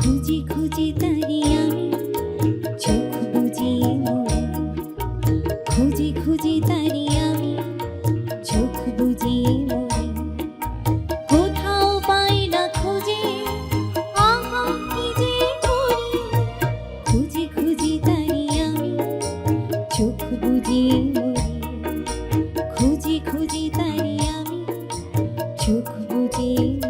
খুঁজি খুঁজি তারি আমি, চোখ বুঝিয়ে খুঁজি খুঁজি তারি আমি, চোখ বুঝিয়ে কোথাও পাই না খুঁজে খুঁজি খুঁজি তারি আমি, চোখ বুঝিয়ে খুঁজি খুঁজি তারি আমি, চোখ বুঝিয়ে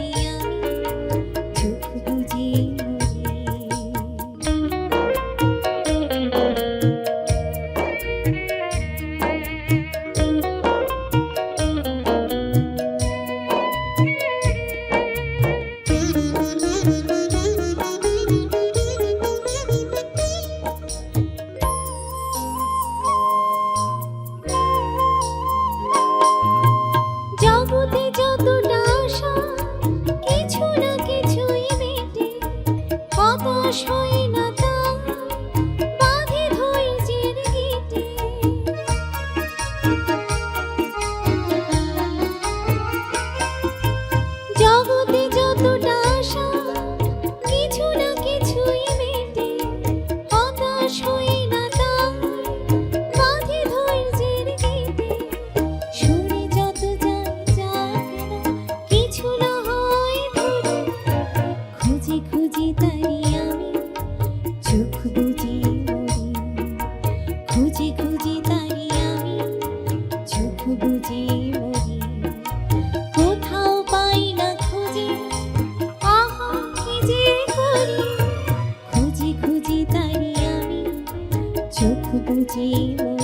প্রতি যতটা আশা কিছু না কিছুই মেটে হতাশ হই না খুঁজি খুঁজি তাই আমি, চোখ বুঝি মরি। কোথাও পাই না খুঁজি, আহা, কি যে করি। খুঁজি খুঁজি তাই আমি, চোখ বুঝি মরি।